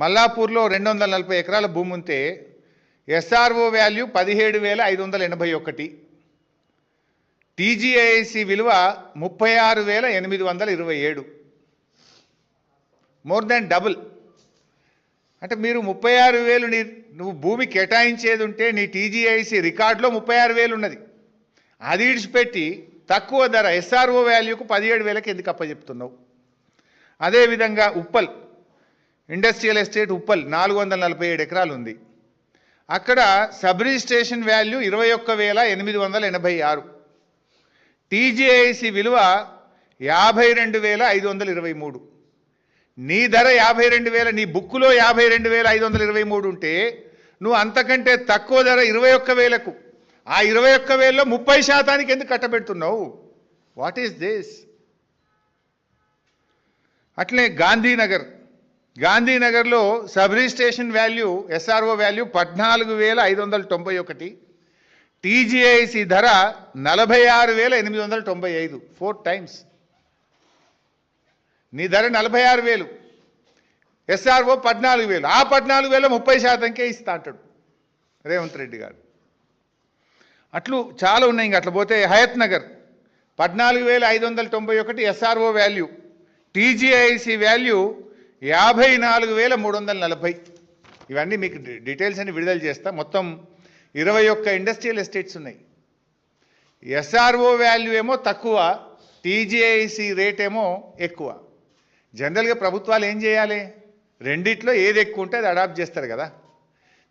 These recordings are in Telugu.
మల్లాపూర్లో రెండు వందల నలభై ఎకరాల భూమి ఉంటే ఎస్ఆర్ఓ వాల్యూ పదిహేడు వేల ఐదు వందల ఎనభై ఒకటి. టీజీఐసి విలువ ముప్పై ఆరు వేల ఎనిమిది వందల ఇరవై ఏడు. మోర్ దాన్ డబుల్ అంటే మీరు ముప్పై ఆరు వేలు నీ నువ్వు భూమి కేటాయించేది ఉంటే నీ టీజీఐసి రికార్డులో ముప్పై ఆరు వేలు ఉన్నది అది ఇడిచిపెట్టి తక్కువ ధర ఎస్ఆర్ఓ వాల్యూకు పదిహేడు వేలకి ఎందుకు అప్పచెప్తున్నావు అదేవిధంగా ఉప్పల్. ఇండస్ట్రియల్ ఎస్టేట్ ఉప్పల్ నాలుగు వందల నలభై ఏడు ఎకరాలు ఉంది అక్కడ సబ్ రిజిస్ట్రేషన్ వాల్యూ ఇరవై ఒక్క వేల ఎనిమిది వందల ఎనభై ఆరు. టీజీఐసి విలువ యాభై రెండు వేల ఐదు వందల ఇరవై మూడు. నీ ధర యాభై రెండు వేల నీ బుక్కులో యాభై రెండు వేల ఐదు వందల ఇరవై మూడు ఉంటే నువ్వు అంతకంటే తక్కువ ధర ఇరవై ఒక్క వేలకు. ఆ ఇరవై ఒక్క వేలలో ముప్పై శాతానికి ఎందుకు కట్టబెడుతున్నావు? వాట్ ఈస్ దిస్ అట్లే Gandhinagar గాంధీనగర్లో sub registration value SRO value పద్నాలుగు వేల ఐదు వందల తొంభై ఒకటి టీజీఐసి ధర నలభై ఆరు వేల ఎనిమిది వందల తొంభై ఐదు ఫోర్ టైమ్స్ నీ ధర నలభై ఆరు వేలు. ఎస్ఆర్ఓ పద్నాలుగు వేలు. ఆ పద్నాలుగు వేల ముప్పై శాతంకే ఇస్తా అంటాడు రేవంత్ రెడ్డి గారు. అట్లు చాలా ఉన్నాయి ఇంక అట్లా పోతే హయత్ నగర్ పద్నాలుగు వేల ఐదు వందల తొంభై ఒకటి ఎస్ఆర్ఓ వాల్యూ టీజీఐసి వాల్యూ యాభై నాలుగు వేల మూడు వందల నలభై. ఇవన్నీ మీకు డీటెయిల్స్ అన్ని విడుదల చేస్తా. మొత్తం ఇరవై ఒక్క ఇండస్ట్రియల్ ఎస్టేట్స్ ఉన్నాయి. ఎస్ఆర్ఓ వాల్యూ ఏమో తక్కువ టీజీఐసి రేట్ ఏమో ఎక్కువ. జనరల్గా ప్రభుత్వాలు ఏం చేయాలి? రెండిట్లో ఏది ఎక్కువ ఉంటే అది అడాప్ట్ చేస్తారు కదా.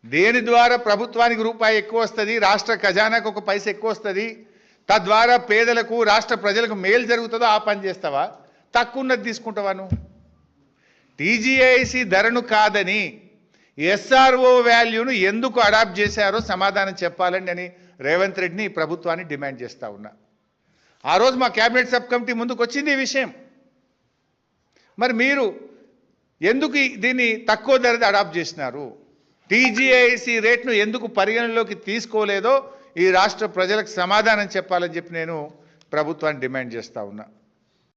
దేని ద్వారా ప్రభుత్వానికి రూపాయి ఎక్కువ వస్తుంది? రాష్ట్ర ఖజానాకు ఒక పైస ఎక్కువ వస్తుంది? తద్వారా పేదలకు రాష్ట్ర ప్రజలకు మేలు జరుగుతుందో ఆ పని చేస్తావా? తక్కువ ఉన్నది తీసుకుంటావా నువ్వు? టీజీఐసి ధరను కాదని ఎస్ఆర్ఓ వాల్యూను ఎందుకు అడాప్ట్ చేశారో సమాధానం చెప్పాలండి అని రేవంత్ రెడ్డిని ఈ ప్రభుత్వాన్ని డిమాండ్ చేస్తా ఉన్నా. ఆ రోజు మా కేబినెట్ సబ్ కమిటీ ముందుకు వచ్చింది ఈ విషయం. మరి మీరు ఎందుకు దీన్ని తక్కువ ధరది అడాప్ట్ చేసినారు? టీజీఐసి రేట్ను ఎందుకు పరిగణలోకి తీసుకోలేదో ఈ రాష్ట్ర ప్రజలకు సమాధానం చెప్పాలని చెప్పి నేను ప్రభుత్వాన్ని డిమాండ్ చేస్తా ఉన్నా.